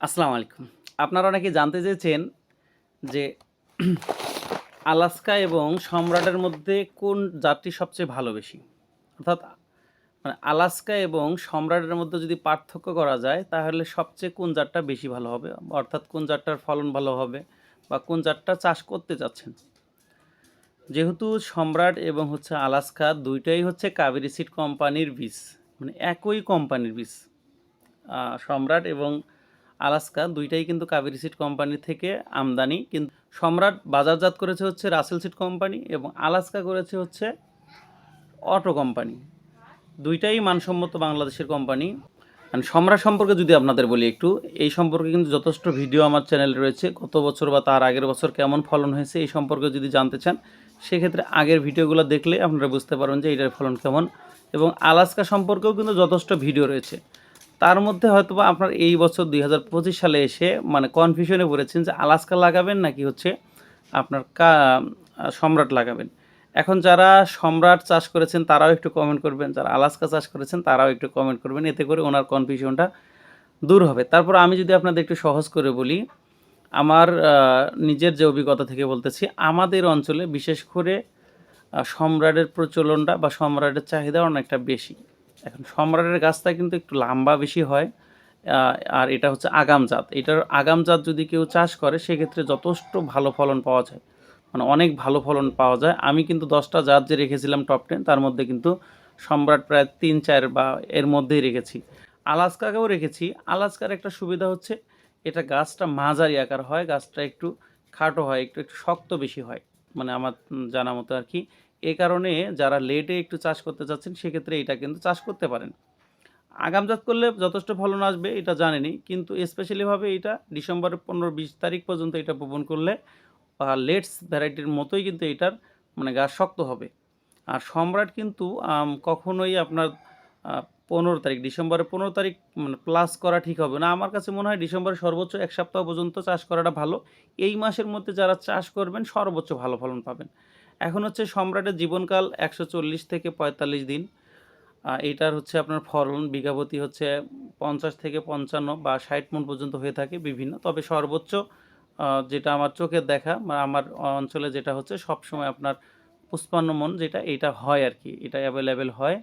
আসসালামু আলাইকুম। আপনারা অনেকে জানতে চেয়েছেন যে আলাস্কা এবং সম্রাটের মধ্যে কোন জাতটি সবচেয়ে ভালো বেশি? অর্থাৎ মানে আলাস্কা এবং সম্রাটের মধ্যে যদি পার্থক্য করা যায়, তাহলে সবচেয়ে কোন জাতটা বেশি ভালো হবে? অর্থাৎ, কোন জাতটার ফলন ভালো হবে বা কোন জাতটা চাষ করতে চাচ্ছেন? যেহেতু সম্রাট এবং হচ্ছে আলাস্কা দুইটাই হচ্ছে কাবেরি সিড কোম্পানির বীজ মানে একই কোম্পানির বীজ সম্রাট এবং আলাস্কা দুইটাই কিন্তু কাবেরি সিট কোম্পানি থেকে আমদানি। কিন্তু সম্রাট বাজারজাত করেছে হচ্ছে রাসেল সিট কোম্পানি এবং আলাস্কা করেছে হচ্ছে অটো কোম্পানি। দুইটাই মানসম্মত বাংলাদেশের কোম্পানি। And সম্রাট সম্পর্কে যদি আপনাদের বলি একটু, এই সম্পর্কে কিন্তু যথেষ্ট ভিডিও আমার চ্যানেলে রয়েছে। গত বছর বা তার আগের বছর কেমন ফলন হয়েছে এই সম্পর্কে যদি জানতে চান, সেক্ষেত্রে আগের ভিডিওগুলো দেখলে আপনারা বুঝতে পারবেন যে এটার ফলন কেমন। এবং আলাস্কা সম্পর্কেও কিন্তু যথেষ্ট ভিডিও রয়েছে। তার মধ্যে হয়তো বা আপনার এই বছর দুই হাজার পঁচিশ সালে এসে মানে কনফিউশনে পড়েছেন যে আলাস্কা লাগাবেন নাকি হচ্ছে আপনার কা সম্রাট লাগাবেন। এখন যারা সম্রাট চাষ করেছেন তারাও একটু কমেন্ট করবেন, যারা আলাস্কা চাষ করেছেন তারাও একটু কমেন্ট করবেন, এতে করে ওনার কনফিউশনটা দূর হবে। তারপর আমি যদি আপনাদের একটু সহজ করে বলি, আমার নিজের যে অভিজ্ঞতা থেকে বলতেছি, আমাদের অঞ্চলে বিশেষ করে সম্রাটের প্রচলনটা বা সম্রাটের চাহিদা অনেকটা বেশি। এখন সম্রাটের গাছটা কিন্তু একটু লম্বা বেশি হয় আর এটা হচ্ছে আগাম জাত। এটার আগাম জাত যদি কেউ চাষ করে, সেক্ষেত্রে যথেষ্ট ভালো ফলন পাওয়া যায়। মানে অনেক ভালো ফলন পাওয়া যায়। আমি কিন্তু দশটা জাত যে রেখেছিলাম টপ টেন তার মধ্যে কিন্তু সম্রাট প্রায় তিন, চার বা এর মধ্যেই রেখেছি। আলাস্কাকেও রেখেছি। আলাস্কার একটা সুবিধা হচ্ছে, এটা গাছটা মাঝারি আকার হয়, গাছটা একটু খাটো হয়, একটু একটু শক্ত বেশি হয়। মানে আমার জানা মতো আর কি এ কারণে যারা লেটে একটু চাষ করতে চাচ্ছেন সেক্ষেত্রে এটা কিন্তু চাষ করতে পারেন। আগামজাত করলে যথেষ্ট ফলন আসবে, এটা জানেনি, কিন্তু স্পেশালিভাবে এটা ডিসেম্বরের পনেরো বিশ তারিখ পর্যন্ত এটা বপন করলে লেটস ভ্যারাইটির মতোই কিন্তু এটার মানে গাছ শক্ত হবে। আর সম্রাট কিন্তু কখনোই আপনার পনেরো তারিখ, ডিসেম্বরের পনেরো তারিখ মানে প্লাস করা ঠিক হবে না। আমার কাছে মনে হয় ডিসেম্বরের সর্বোচ্চ এক সপ্তাহ পর্যন্ত চাষ করাটা ভালো। এই মাসের মধ্যে যারা চাষ করবেন, সর্বোচ্চ ভালো ফলন পাবেন। এখন হচ্ছে সম্রাটের জীবনকাল একশো চল্লিশ থেকে পঁয়তাল্লিশ দিন। এটার হচ্ছে আপনার ফলন, বিঘাপতি হচ্ছে পঞ্চাশ থেকে পঞ্চান্ন বা ষাট মন পর্যন্ত হয়ে থাকে বিভিন্ন। তবে সর্বোচ্চ যেটা আমার চোখের দেখা আমার অঞ্চলে যেটা হচ্ছে সব সময় আপনার পুষ্পান্ন মন যেটা, এইটা হয় আর কি এটা অ্যাভেলেবেল হয়।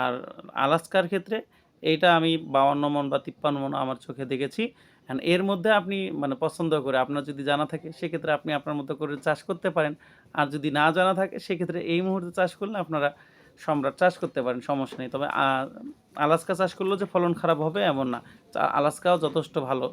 আর আলাস্কার ক্ষেত্রে এইটা আমি বাউন্ন মন বা তিপ্পান্ন মন আমার চোখে দেখেছি। অ্যান্ড এর মধ্যে আপনি মানে পছন্দ করে, আপনার যদি জানা থাকে, সেক্ষেত্রে আপনি আপনার মতো করে চাষ করতে পারেন। আর যদি না জানা থাকে, সেক্ষেত্রে এই মুহূর্তে চাষ করলে আপনারা সম্রাট চাষ করতে পারেন, সমস্যা নেই। তবে আলাস্কা চাষ করলেও যে ফলন খারাপ হবে এমন না। আলাস্কাও যথেষ্ট ভালো।